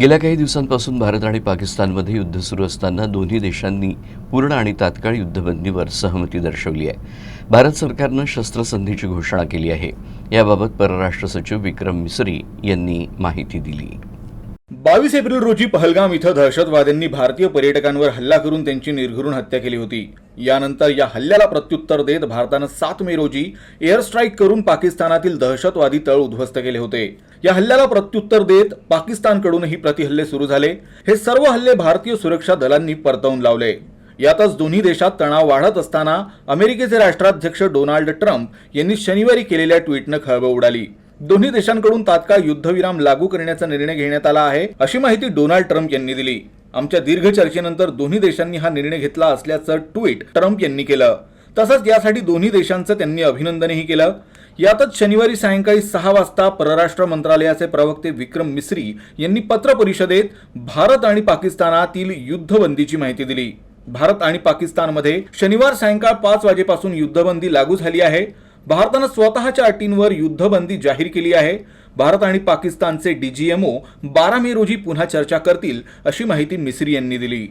गेल्या काही दिवसांपासून भारत आणि पाकिस्तानमध्ये युद्ध सुरू असताना दोन्ही देशांनी पूर्ण आणि तात्काळ युद्धबंदीवर सहमती दर्शवली आहे. भारत सरकारनं शस्त्रसंधीची घोषणा केली आहे. याबाबत परराष्ट्र सचिव विक्रम मिसरी यांनी माहिती दिली. बावीस एप्रिल रोजी पहलगाम इथं दहशतवाद्यांनी भारतीय पर्यटकांवर हल्ला करून त्यांची निर्घृण हत्या केली होती. यानंतर या हल्ल्याला प्रत्युत्तर देत भारतानं सात मे रोजी एअर स्ट्राईक करून पाकिस्तानातील दहशतवादी तळ उद्ध्वस्त केले होते. या हल्ल्याला प्रत्युत्तर देत पाकिस्तानकडूनही प्रतिहल्ले सुरू झाले. हे सर्व हल्ले भारतीय सुरक्षा दलांनी परतवून लावले. यातच दोन्ही देशात तणाव वाढत असताना अमेरिकेचे राष्ट्राध्यक्ष डोनाल्ड ट्रम्प यांनी शनिवारी केलेल्या ट्विटनं खळबळ उडाली. दोन्ही देशांकडून तात्काळ युद्धविराम लागू करण्याचा निर्णय घेण्यात आला आहे अशी माहिती डोनाल्ड ट्रम्प यांनी दिली. आमच्या दीर्घ चर्चेनंतर दोन्ही देशांनी हा निर्णय घेतला असल्याचं ट्विट ट्रम्प यांनी केलं. तसंच यासाठी दोन्ही देशांचं त्यांनी अभिनंदनही केलं. यातच शनिवारी सायंकाळी सहा वाजता परराष्ट्र मंत्रालयाचे प्रवक्ते विक्रम मिस्री यांनी पत्र परिषदेत भारत आणि पाकिस्तानातील युद्धबंदीची माहिती दिली. भारत आणि पाकिस्तानमध्ये शनिवार सायंकाळ पाच वाजेपासून युद्धबंदी लागू झाली आहे. भारतानं स्वतःच्या अटींवर युद्धबंदी जाहीर केली आहे. भारत आणि पाकिस्तानचे डीजीएमओ बारा मे रोजी पुन्हा चर्चा करतील अशी माहिती मिस्री यांनी दिली.